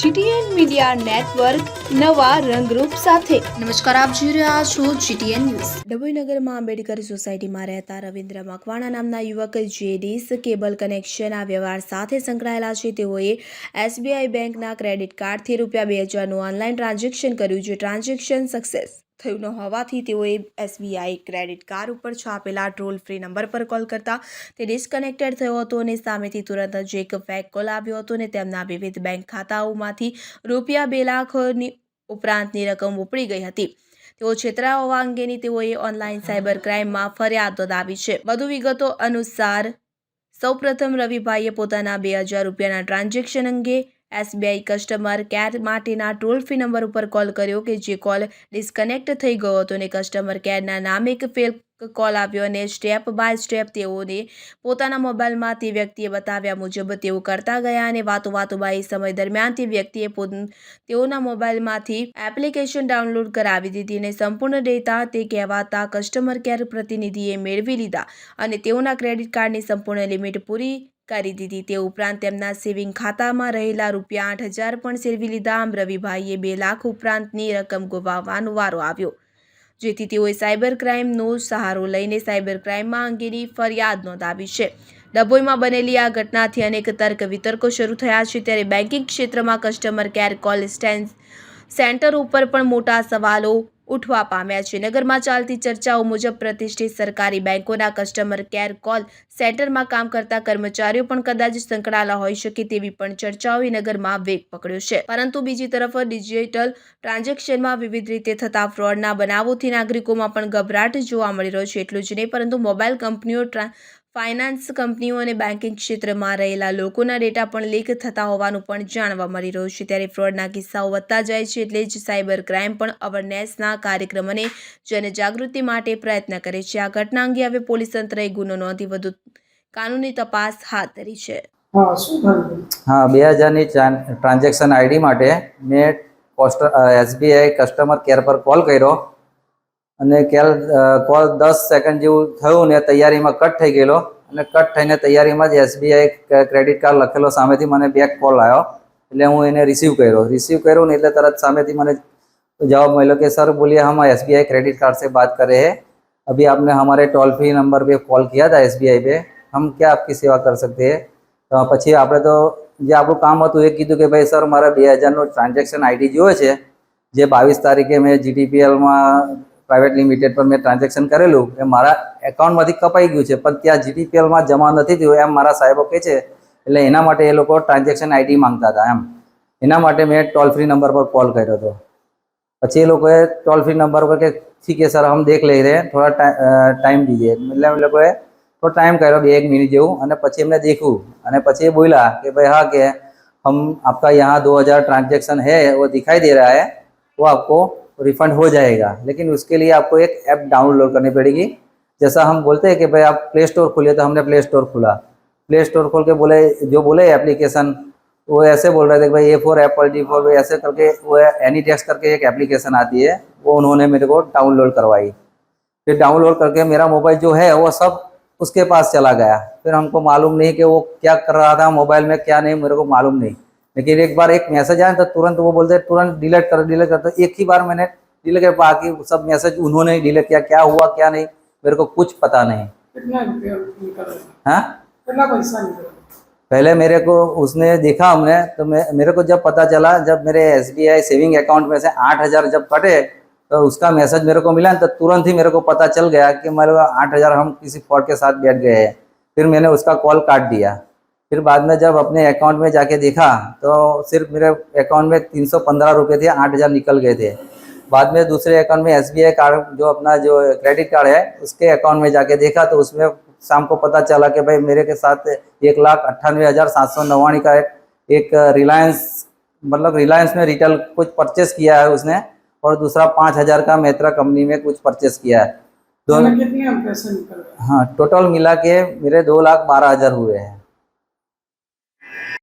GTN media network નવા રંગરૂપ સાથે. નમસ્કાર આપ જોઈ રહ્યા છો જીટીએન ન્યૂઝ. ડભોઈનગરમાં આંબેડકર સોસાયટીમાં રહેતા રવિન્દ્ર મકવાણા નામના યુવક જે ડીસ કેબલ કનેક્શન આ વ્યવહાર સાથે સંકળાયેલા છે. તેઓએ એસબીઆઈ બેંકના ક્રેડિટ કાર્ડથી રૂપિયા બે હજારનું ઓનલાઈન ટ્રાન્ઝેક્શન કર્યું જે ટ્રાન્ઝેક્શન સક્સેસ થયું ન હોવાથી તેઓએ એસબીઆઈ ક્રેડિટ કાર્ડ ઉપર છાપેલા ટોલ ફ્રી નંબર પર કોલ કરતા તે ડિસ્કનેક્ટેડ થયો હતો અને સામેથી તુરંત જ એક ફેક કોલ આવ્યો હતો અને તેમના વિવિધ બેંક ખાતાઓમાંથી રૂપિયા બે લાખની ઉપરાંતની રકમ ઉપડી ગઈ હતી. તેઓ છેતરા હોવા અંગેની તેઓએ ઓનલાઈન સાયબર ક્રાઇમમાં ફરિયાદ નોંધાવી છે. વધુ વિગતો અનુસાર, સૌપ્રથમ રવિભાઈએ પોતાના બે હજાર રૂપિયાના ટ્રાન્ઝેક્શન અંગે એસબીઆઈ કસ્ટમર કેર માટેના ટોલ ફ્રી નંબર ઉપર કોલ કર્યો કે જે કોલ ડિસ્કનેક્ટ થઈ ગયો હતો અને કસ્ટમર કેરના નામે એક ફેલ કોલ આવ્યો અને સ્ટેપ બાય સ્ટેપ તેઓને પોતાના મોબાઈલમાં તે વ્યક્તિએ બતાવ્યા મુજબ તેઓ કરતા ગયા અને વાતો વાતોમાં એ સમય દરમિયાન તે વ્યક્તિએ તેઓના મોબાઈલમાંથી એપ્લિકેશન ડાઉનલોડ કરાવી દીધી અને સંપૂર્ણ ડેટા તે કહેવાતા કસ્ટમર કેર પ્રતિનિધિએ મેળવી લીધા અને તેઓના ક્રેડિટ કાર્ડની સંપૂર્ણ લિમિટ પૂરી કરી દીધી. તે ઉપરાંત તેમના સેવિંગ ખાતામાં રહેલા રૂપિયા આઠ હજાર પણ સેરવી લીધા. આમ રવિભાઈએ બે લાખ ઉપરાંતની રકમ ગુમાવવાનો વારો આવ્યો. જેથી તેઓએ સાયબર ક્રાઇમનો સહારો લઈને સાયબર ક્રાઇમમાં અંગેની ફરિયાદ નોંધાવી છે. ડભોઈમાં બનેલી આ ઘટનાથી અનેક તર્ક વિતર્કો શરૂ થયા છે. ત્યારે બેન્કિંગ ક્ષેત્રમાં કસ્ટમર કેર કોલ સ્ટેન્સ સેન્ટર ઉપર પણ મોટા સવાલો ઉઠવા પામ્યા છે. નગરમાં ચાલતી ચર્ચાઓ મુજબ પ્રતિષ્ઠિત સરકારી બેંકોના કસ્ટમર કેર કોલ સેન્ટરમાં કામ કરતા કર્મચારીઓ પણ કદાચ સંકળાયેલા હોઈ શકે તેવી પણ ચર્ચાઓએ નગરમાં વેગ પકડ્યો છે. પરંતુ બીજી તરફ ડિજિટલ ટ્રાન્ઝેક્શનમાં વિવિધ રીતે થતા ફ્રોડના બનાવોથી નાગરિકોમાં પણ ગભરાટ જોવા મળી રહ્યો છે. એટલું જ નહીં, પરંતુ મોબાઈલ કંપનીઓ ફાઇનાન્સ કંપનીઓ અને બેન્કિંગ ક્ષેત્રમાં રહેલા લોકોના ડેટા પણ લીક થતા હોવાનું પણ જાણવા મળી રહ્યું છે. ત્યારે ફ્રોડના કિસ્સાઓ વધતા જાય છે એટલે જ સાયબર ક્રાઇમ પણ અવેરનેસના કાર્યક્રમ અને જનજાગૃતિ માટે પ્રયત્ન કરે છે. આ ઘટના અંગે હવે પોલીસ તંત્રએ ગુનો નોંધી વધુ કાનૂની તપાસ હાથ ધરી છે. હા શું થયું હા બે હજારની ટ્રાન્ઝેક્શન આઈડી માટે મેં પોસ્ટ એસબીઆઈ કસ્ટમર કેર પર કોલ કર્યો. અને કેલ કોલ દસ સેકન્ડ જેવું થયું ને તૈયારીમાં કટ થઈ ગયેલો અને કટ થઈને તૈયારીમાં જ એસબીઆઈ ક્રેડિટ કાર્ડ લખેલો સામેથી મને બેક કોલ આવ્યો એટલે હું એને રિસીવ કર્યો રિસીવ કર્યો ને એટલે તરત સામેથી મને जवाब मिलो कि सर बोलिए हम S B I credit card से बात कर रहे हैं अभी आपने हमारे टोल फ्री नंबर पे कॉल किया था एस बी आई पे हम क्या आपकी सेवा कर सकते हैं તો પછી આપણે તો જે આપણું કામ હતું એ કીધું કે ભાઈ સર મારા બે હજારનું ટ્રાન્ઝેક્શન આઈડી જોવે છે જે બાવીસ તારીખે મેં જીટીપીએલમાં પ્રાઇવેટ લિમિટેડ પર મેં ટ્રાન્ઝેક્શન કરેલું એ મારા એકાઉન્ટમાંથી કપાઈ ગયું છે પણ ત્યાં જીટીપીએલમાં જમા નથી થયું એમ મારા સાહેબો કહે છે એટલે એના માટે એ લોકો ટ્રાન્ઝેક્શન આઈડી માંગતા હતા એમ એના માટે મેં ટોલ ફ્રી નંબર પર કોલ કર્યો હતો પછી એ લોકોએ ટોલ ફ્રી નંબર પર કે ઠીક है सर हम देख ले रहे हैं थोड़ा टाइम दीजिए એટલે એ લોકોએ થોડો ટાઈમ કર્યો બે એક મિનિટ જેવું અને પછી એમને દેખ્યું અને પછી એ બોલ્યા કે ભાઈ हाँ કે हम आपका यहाँ दो हज़ार ट्रांजेक्शन है वो दिखाई दे रहा है वो आपको रिफंड हो जाएगा। लेकिन उसके लिए आपको एक ऐप डाउनलोड करनी पड़ेगी। जैसा हम बोलते हैं कि भाई आप प्ले स्टोर खोलिए तो हमने प्ले स्टोर खोला। प्ले स्टोर खोल के बोले, जो बोले एप्लीकेशन वो ऐसे बोल रहे थे भाई A for apple D for ऐसे करके, वो एनी टेक्स करके एक एप्लीकेशन आती है, वो उन्होंने मेरे को डाउनलोड करवाई। फिर डाउनलोड करके मेरा मोबाइल जो है, वो सब उसके पास चला गया। फिर हमको मालूम नहीं कि वो क्या कर रहा था मोबाइल में क्या नहीं, मेरे को मालूम नहीं। लेकिन एक बार एक मैसेज आया तो तुरंत वो बोलते तुरंत डिलीट कर डिलीट कर। तो एक ही बार मैंने डिलीट कर पा कि सब मैसेज उन्होंने ही डिलीट किया क्या हुआ क्या नहीं मेरे को कुछ पता नहीं। हाँ? पहले मेरे को उसने देखा हमने तो मैं मेरे को जब पता चला जब मेरे एसबीआई सेविंग अकाउंट में से आठ हज़ार जब कटे तो उसका मैसेज मेरे को मिला तो तुरंत ही मेरे को पता चल गया कि मेरे को आठ हज़ार हम किसी फ्रॉड के साथ बैठ गए हैं। फिर मैंने उसका कॉल काट दिया। फिर बाद में जब अपने अकाउंट में जाके देखा तो सिर्फ़ मेरे अकाउंट में तीन सौ पंद्रह रुपये थे आठ हज़ार निकल गए थे। बाद में दूसरे अकाउंट में एसबीआई कार्ड जो अपना जो क्रेडिट कार्ड है उसके अकाउंट में जाके देखा तो उसमें शाम को पता चला कि भाई मेरे के साथ एक लाख अट्ठानवे हज़ार सात सौ नवानी का एक, एक रिलायंस मतलब रिलायंस में रिटेल कुछ परचेस किया है उसने और दूसरा पाँच हज़ार का मेत्रा कंपनी में कुछ परचेस किया है। दोनों निकल गए? हाँ टोटल मिला के मेरे दो लाख बारह हज़ार हुए हैं।